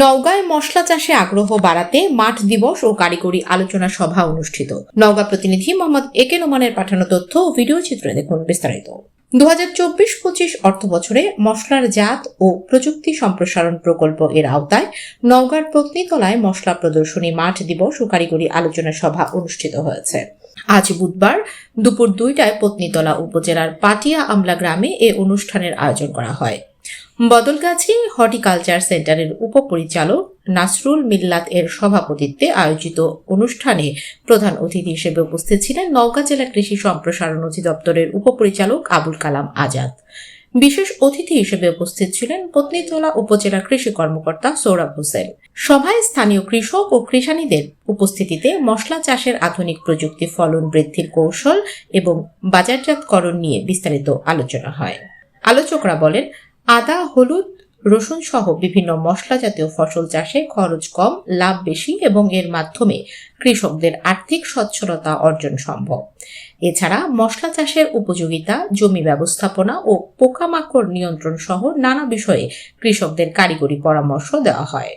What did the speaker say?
নওগাঁয় মশলা চাষে আগ্রহ বাড়াতে মাঠ দিবস ও কারিগরি আলোচনা সভা অনুষ্ঠিত। নওগাঁ প্রতিনিধি মোহাম্মদ একে নোমানের পাঠানো তথ্য ও ভিডিও চিত্রে দেখুন বিস্তারিত। দু হাজার চব্বিশ পঁচিশ অর্থ বছরে মশলার জাত ও প্রযুক্তি সম্প্রসারণ প্রকল্প এর আওতায় নওগাঁর পত্নীতলায় মশলা প্রদর্শনী মাঠ দিবস ও কারিগরি আলোচনা সভা অনুষ্ঠিত হয়েছে। আজ বুধবার দুপুর দুইটায় পত্নীতলা উপজেলার পাটিয়া আমলা গ্রামে এ অনুষ্ঠানের আয়োজন করা হয়। বদলগাছি হর্টিকালচার সেন্টারের উপপরিচালক নাসরুল মিল্লাত এর সভাপতিত্বে আয়োজিত অনুষ্ঠানে প্রধান অতিথি হিসেবে উপস্থিত ছিলেন নওগাঁ জেলা কৃষি সম্প্রসারণ অধিদপ্তরের উপপরিচালক আবুল কালাম আজাদ। বিশেষ অতিথি হিসেবে উপস্থিত ছিলেন পত্নীতলা উপজেলা কৃষি কর্মকর্তা সৌরভ হোসেন। সভায় স্থানীয় কৃষক ও কৃষানীদের উপস্থিতিতে মশলা চাষের আধুনিক প্রযুক্তি ফলন বৃদ্ধির কৌশল এবং বাজারজাতকরণ নিয়ে বিস্তারিত আলোচনা হয়। আলোচকরা বলেন, আদা, হলুদ রসুন সহ বিভিন্ন মশলা জাতীয় ফসল চাষে খরচ কম, লাভ বেশি এবং এর মাধ্যমে কৃষকদের আর্থিক সচ্ছলতা অর্জন সম্ভব। এছাড়া মশলা চাষের উপযোগিতা, জমি ব্যবস্থাপনা ও পোকামাকড় নিয়ন্ত্রণ সহ নানা বিষয়ে কৃষকদের কারিগরি পরামর্শ দেওয়া হয়।